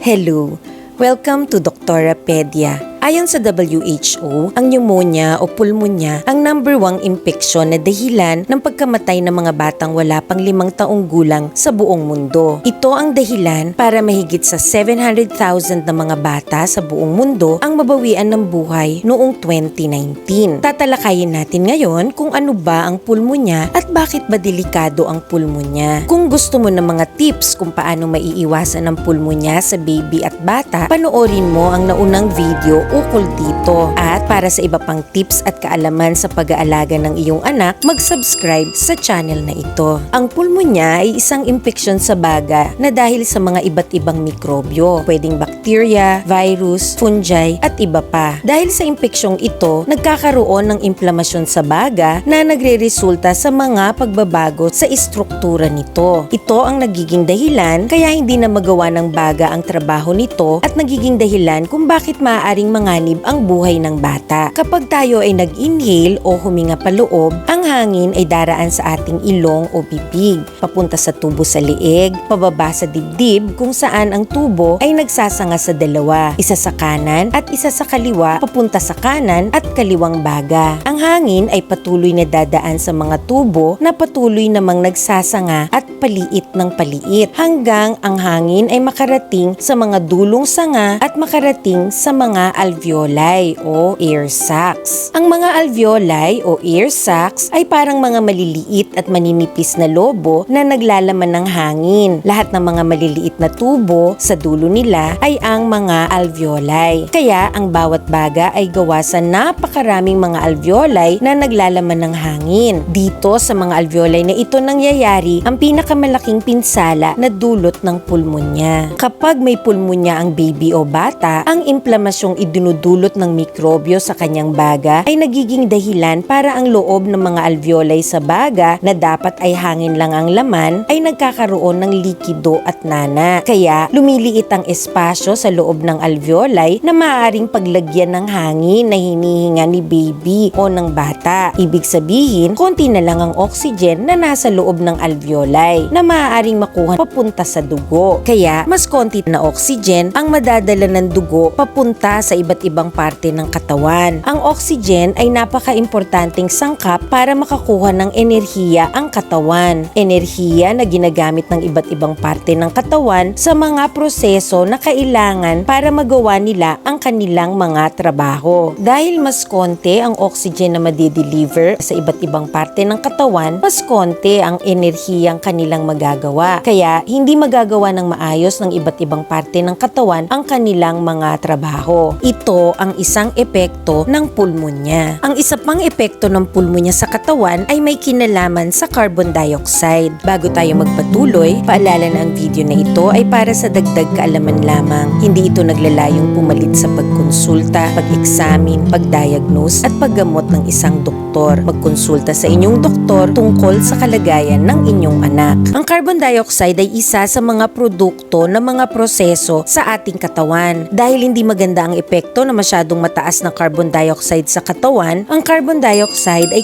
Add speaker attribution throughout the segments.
Speaker 1: Hello! Welcome to Doctorapedia. Ayon sa WHO, ang pneumonia o pulmonya ang number one infeksyon na dahilan ng pagkamatay ng mga batang wala pang limang taong gulang sa buong mundo. Ito ang dahilan para mahigit sa 700,000 na mga bata sa buong mundo ang mabawian ng buhay noong 2019. Tatalakayin natin ngayon kung ano ba ang pulmonya at bakit ba delikado ang pulmonya. Kung gusto mo ng mga tips kung paano maiiwasan ang pulmonya sa baby at bata, panoorin mo ang naunang video ukol dito. At para sa iba pang tips at kaalaman sa pag-aalaga ng iyong anak, mag-subscribe sa channel na ito. Ang pulmonya ay isang impeksyon sa baga na dahil sa mga iba't ibang mikrobyo, pwedeng bacteria, virus, fungi at iba pa. Dahil sa impeksyong ito, nagkakaroon ng inflamasyon sa baga na nagre-resulta sa mga pagbabago sa istruktura nito. Ito ang nagiging dahilan kaya hindi na magawa ng baga ang trabaho nito at nagiging dahilan kung bakit maaaring manganib ang buhay ng bata. Kapag tayo ay nag-inhale o huminga paloob, ang hangin ay daraan sa ating ilong o bibig, papunta sa tubo sa liig, pababa sa dibdib kung saan ang tubo ay nagsasanga sa dalawa, isa sa kanan at isa sa kaliwa papunta sa kanan at kaliwang baga. Ang hangin ay patuloy na dadaan sa mga tubo na patuloy namang nagsasanga at paliit ng paliit hanggang ang hangin ay makarating sa mga dulong sanga at makarating sa mga alveoli o air sacs. Ang mga alveoli o air sacs ay parang mga maliliit at maninipis na lobo na naglalaman ng hangin. Lahat ng mga maliliit na tubo sa dulo nila ay ang mga alveoli. Kaya ang bawat baga ay gawa sa napakaraming mga alveoli na naglalaman ng hangin. Dito sa mga alveoli na ito nangyayari ang pinakamalaking pinsala na dulot ng pulmonya. Kapag may pulmonya ang baby o bata, ang inflamasyong idinudulot ng mikrobyo sa kanyang baga ay nagiging dahilan para ang loob ng mga alveoli sa baga na dapat ay hangin lang ang laman ay nagkakaroon ng likido at nana. Kaya lumiliit ang espasyo sa loob ng alveoli na maaaring paglagyan ng hangin na hinihinga ni baby o ng bata. Ibig sabihin, konti na lang ang oxygen na nasa loob ng alveoli na maaaring makuha papunta sa dugo. Kaya mas konti na oxygen ang madadala ng dugo papunta sa iba't ibang parte ng katawan. Ang oxygen ay napaka-importanting sangkap para makakuha ng enerhiya ang katawan. Enerhiya na ginagamit ng iba't ibang parte ng katawan sa mga proseso na kailangan para magawa nila ang kanilang mga trabaho. Dahil mas konti ang oxygen na madideliver sa iba't ibang parte ng katawan, mas konti ang enerhiyang kanilang magagawa. Kaya hindi magagawa ng maayos ng iba't ibang parte ng katawan ang kanilang mga trabaho. Ito ang isang epekto ng pulmonya. Ang isa pang epekto ng pulmonya sa katawan ay may kinalaman sa carbon dioxide. Bago tayo magpatuloy, paalala na ang video na ito ay para sa dagdag kaalaman lamang. Hindi ito naglalayong pumalit sa pagkonsulta, pag-examine, pag-diagnose at paggamot ng isang doktor. Magkonsulta sa inyong doktor tungkol sa kalagayan ng inyong anak. Ang carbon dioxide ay isa sa mga produkto ng mga proseso sa ating katawan. Dahil hindi maganda ang epekto na masyadong mataas na carbon dioxide sa katawan, ang carbon dioxide ay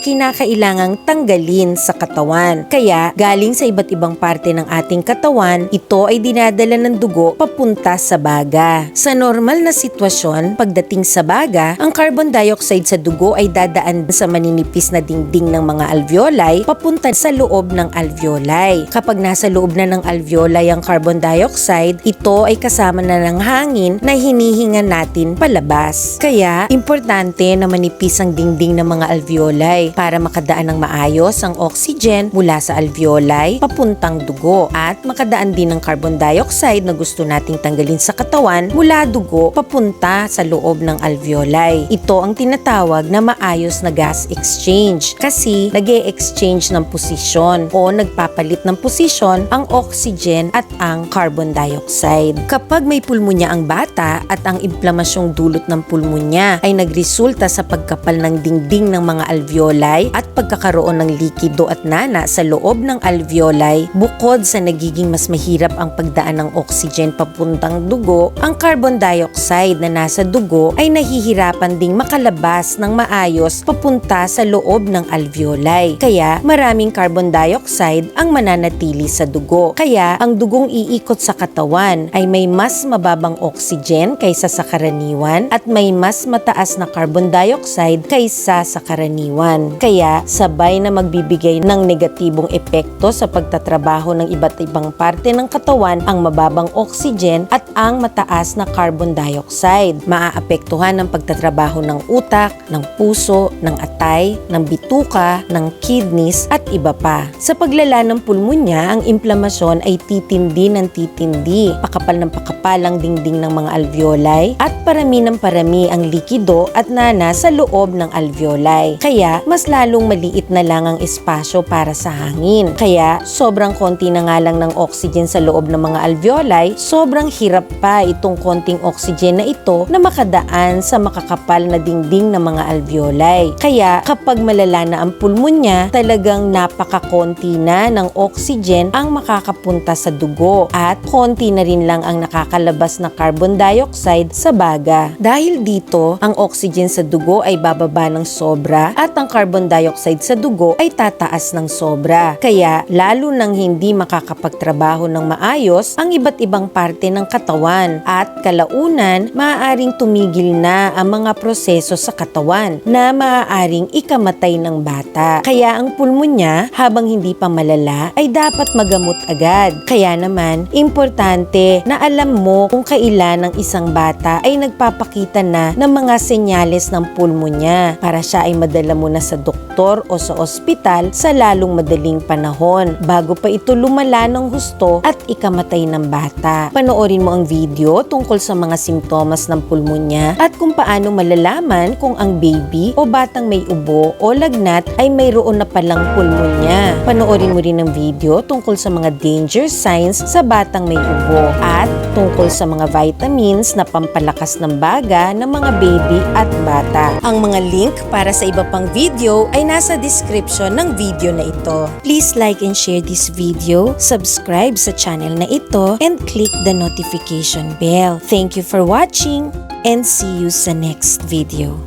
Speaker 1: kinakailangang tanggalin sa katawan. Kaya galing sa iba't ibang parte ng ating katawan, ito ay dinadala ng dugo papunta sa baga. Sa normal na sitwasyon, pagdating sa baga, ang carbon dioxide sa dugo ay dadaan sa maninipis na dingding ng mga alveoli papunta sa loob ng alveoli. Kapag nasa loob na ng alveoli ang carbon dioxide, ito ay kasama na ng hangin na hinihinga natin palabas. Kaya, importante na manipis ang dingding ng mga alveoli para makadaan ng maayos ang oxygen mula sa alveoli papuntang dugo at makadaan din ng carbon dioxide na gusto nating tanggalin sa katawan mula dugo papunta sa loob ng alveoli. Ito ang tinatawag na maayos na gas exchange kasi nag exchange ng posisyon o nagpapalit ng posisyon ang oxygen at ang carbon dioxide. Kapag may pulmonya ang bata at ang inflamasyong dulot ng pulmonya ay nagresulta sa pagkapal ng dingding ng mga alveoli at pagkakaroon ng likido at nana sa loob ng alveoli, bukod sa nagiging mas mahirap ang pagdaan ng oxygen papuntang dugo, ang carbon dioxide na nasa dugo ay nahihirapan ding makalabas ng maayos papunta sa loob ng alveoli. Kaya maraming carbon dioxide ang mananatili sa dugo. Kaya ang dugong iikot sa katawan ay may mas mababang oxygen kaysa sa karaniwan at may mas mataas na carbon dioxide kaysa sa karaniwan. Kaya sabay na magbibigay ng negatibong epekto sa pagtatrabaho ng iba't ibang parte ng katawan ang mababang oxygen at ang mataas na carbon dioxide. Maaapektuhan ang pagtatrabaho ng utak, ng puso, ng atay, ng bituka, ng kidneys at iba pa. Sa paglala ng pulmonya, ang inflamasyon ay titindi ng titindi, pakapal ng pakapal ang dingding ng mga alveoli at parami ng parami ang likido at nana sa loob ng alveoli. Kaya mas lalong maliit na lang ang espasyo para sa hangin. Kaya sobrang konti na nga lang ng oxygen sa loob ng mga alveoli, sobrang hirap pa itong konting oxygen na ito na makadaan sa makakapal na dingding ng mga alveoli. Kaya kapag malala na ang pulmonya, talagang napakakonti na ng oxygen ang makakapunta sa dugo at konti na rin lang ang nakakalabas na carbon dioxide sa baga. Dahil dito, ang oxygen sa dugo ay bababa ng sobra at ang carbon dioxide sa dugo ay tataas ng sobra. Kaya lalo nang hindi makakapagtrabaho ng maayos ang iba't ibang parte ng katawan at kalaunan maaaring tumigil na ang mga proseso sa katawan na maaaring ikamatay ng bata. Kaya ang pulmonya habang hindi pa malala ay dapat magamot agad. Kaya naman, importante na alam mo kung kailan ang isang bata ay nagpapakita na ng mga senyales ng pulmonya para siya ay madala mo na sa doktor o sa ospital sa lalong madaling panahon bago pa ito lumala ng husto at ikamatay ng bata. Panoorin mo ang video tungkol sa mga simptomas ng pulmonya at kung paano malalaman kung ang baby o batang may ubo o lagnat ay mayroon na palang pulmonya. Panoorin mo rin ang video tungkol sa mga danger signs sa batang may ubo at tungkol sa mga vitamins na pampalakas ng baga ng mga baby at bata. Ang mga link para sa iba pang video ay nasa description ng video na ito. Please like and share this video, subscribe sa channel na ito, and click the notification bell. Thank you for watching and see you sa next video.